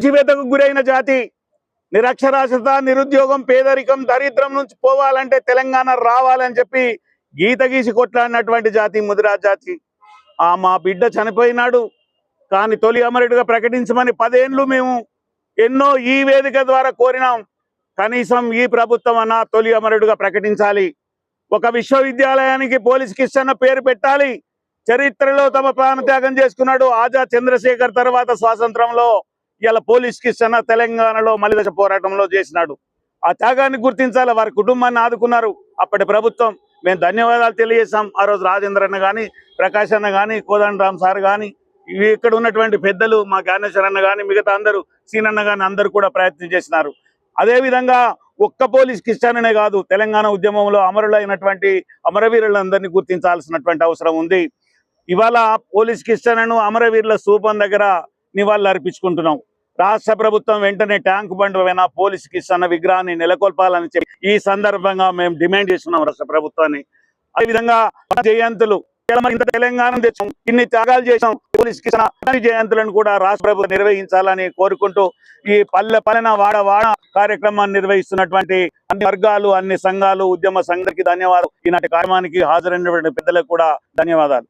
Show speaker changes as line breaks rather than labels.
అణచివేతకు గురైన జాతి. నిరక్షరాస్యత నిరుద్యోగం పేదరికం దరిద్రం నుంచి పోవాలంటే తెలంగాణ రావాలని చెప్పి గీత గీసి కొట్లాడినటువంటి జాతి ముదిరాజ్ జాతి. ఆ మా బిడ్డ చనిపోయినాడు. కానీ తొలి అమరుడిగా ప్రకటించమని పదేండ్లు మేము ఎన్నో ఈ వేదిక ద్వారా కోరినాం. కనీసం ఈ ప్రభుత్వం అన్న తొలి అమరుడుగా ప్రకటించాలి. ఒక విశ్వవిద్యాలయానికి పోలీస్ కిషన్ పేరు పెట్టాలి. చరిత్రలో తమ ప్రాణత్యాగం చేసుకున్నాడు ఆజాద్ చంద్రశేఖర్ తర్వాత స్వాతంత్రంలో. ఇలా పోలీస్ కిషన్ తెలంగాణలో మలిదశ పోరాటంలో చేసినాడు. ఆ త్యాగాన్ని గుర్తించాలి వారి కుటుంబాన్ని ఆదుకున్నారు. అప్పటి ప్రభుత్వం మేము ధన్యవాదాలు తెలియజేశాం. ఆ రోజు రాజేంద్ర అన్న కానీ ప్రకాష్ అన్న కానీ కోదండరామ్ సార్ కానీ ఇవి ఇక్కడ ఉన్నటువంటి పెద్దలు మా జ్ఞానేశ్వర అన్న కానీ మిగతా అందరూ సీనన్న కానీ అందరూ కూడా ప్రయత్నం చేసినారు. అదేవిధంగా ఒక్క పోలీస్ కిష్టాననే కాదు తెలంగాణ ఉద్యమంలో అమరులైనటువంటి అమరవీరులందరినీ గుర్తించాల్సినటువంటి అవసరం ఉంది. ఇవాళ పోలీస్ కిష్టనను అమరవీరుల స్థూపం దగ్గర నివాళులు అర్పించుకుంటున్నాం రాష్ట్ర ప్రభుత్వం వెంటనే ట్యాంక్ బండ్ పైన పోలీస్ సన్న విగ్రహాన్ని నెలకొల్పాలని చెప్పి ఈ సందర్భంగా మేము డిమాండ్ చేస్తున్నాం రాష్ట్ర ప్రభుత్వాన్ని. అదేవిధంగా జయంతులు ఇంత తెలంగాణ తెచ్చాం. ఇన్ని త్యాగాలు చేసాం పోలీస్ కిసాన్ జయంతులను కూడా రాష్ట్ర ప్రభుత్వం నిర్వహించాలని కోరుకుంటూ ఈ పల్లె పల్లెన వాడ వాడ కార్యక్రమాన్ని నిర్వహిస్తున్నటువంటి అన్ని వర్గాలు అన్ని సంఘాలు ఉద్యమ సంఘాలకి ధన్యవాదాలు. ఈనాటి కార్యక్రమానికి హాజరైనటువంటి పెద్దలకు కూడా ధన్యవాదాలు.